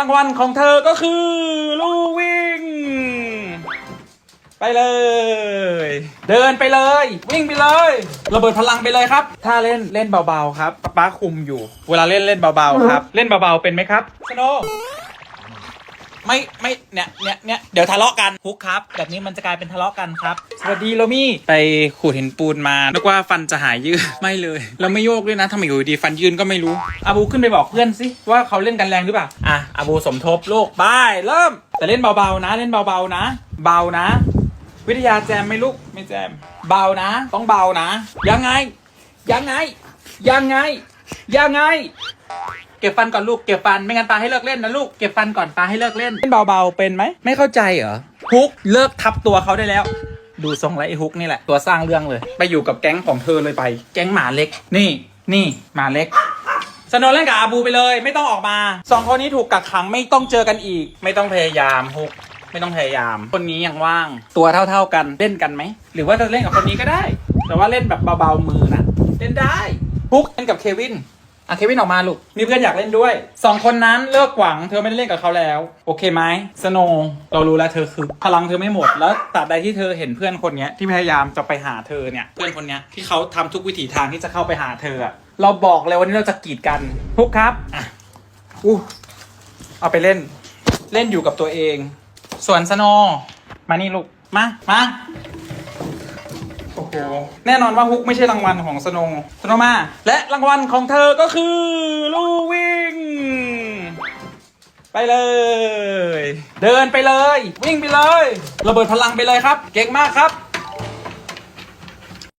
รางวัลของเธอก็คือลูกวิ่ง ไปเลย เดินไปเลย วิ่งไปเลย ระเบิดพลังไปเลยครับ ถ้าเล่นเล่นเบาๆครับป๊าป๊าคุมอยู่ เวลาเล่นเล่นเบาๆครับ เล่นเบาๆเป็นไหมครับสโนว์ ไม่ไม่เนี่ยเนี่ยเนี่ยเดี๋ยวทะเลาะกันฮุกครับ แบบนี้มันจะกลายเป็นทะเลาะกันครับ สวัสดีโรมี่ไปขูดหินปูนมานึกว่าฟันจะหายยืด ไม่เลย เราไม่โยกด้วยนะทำไมอยู่ดีฟันยืนก็ไม่รู้อาบูขึ้นไปบอกเพื่อนสิว่าเขาเล่นกันแรงหรือเปล่าอะอาบูสมทบโลกบายเริ่ม แต่เล่นเบาๆนะ เล่นเบาๆนะ เบานะ วิทยาแจมไหม่ลูกไม่แจม เบานะ ต้องเบานะ ยังไง ยังไง ยังไงยังไง เก็บฟันก่อนลูก เก็บฟัน ไม่งั้นปาให้เลิกเล่นนะลูก เก็บฟันก่อนปาให้เลิกเล่นเล่นเบาๆ เป็นไหม ไม่เข้าใจเหรอ ฮุก เลิกทับตัวเขาได้แล้ว ดูทรงแล้วไอ้ฮุกนี่แหละ ตัวสร้างเรื่องเลย ไปอยู่กับแก๊งของเธอเลยไป แก๊งหมาเล็ก นี่ นี่ หมาเล็กสโนว์เล่นกับอาบูไปเลย ไม่ต้องออกมา สองคนนี้ถูกกักขังไม่ต้องเจอกันอีก ไม่ต้องพยายามฮุก ไม่ต้องพยายาม คนนี้ยังว่าง ตัวเท่า ๆกัน เล่นกันไหม หรือว่าจะเล่นกับคนนี้ก็ได้ แต่ว่าเล่นแบบเบาๆมือนะ เล่นได้ฮุกเล่นกับเควิน อะเควินออกมาลูก มีเพื่อนอยากเล่นด้วยสองคนนั้นเลิกหวังเธอไม่ได้เล่นกับเขาแล้ว โอเคไหมสโนว์เรารู้แล้วเธอคือ พลังเธอไม่หมดแล้วตราบใดที่เธอเห็นเพื่อนคนเนี้ยที่พยายามจะไปหาเธอเนี่ยเพื่อนคนเนี้ยที่เขาทำทุกวิถีทางที่จะเข้าไปหาเธออะเราบอกเลยวันนี้เราจะกีดกันทุกครับอะอู้เอาไปเล่น เล่นอยู่กับตัวเอง ส่วนสโนว์มานี่ลูกมามา โอ้โห แน่นอนว่าฮุกไม่ใช่รางวัลของสโนว์สโนว์มา และรางวัลของเธอก็คือลูวิ่ง ไปเลย เดินไปเลย วิ่งไปเลย ระเบิดพลังไปเลยครับ เก่งมากครับ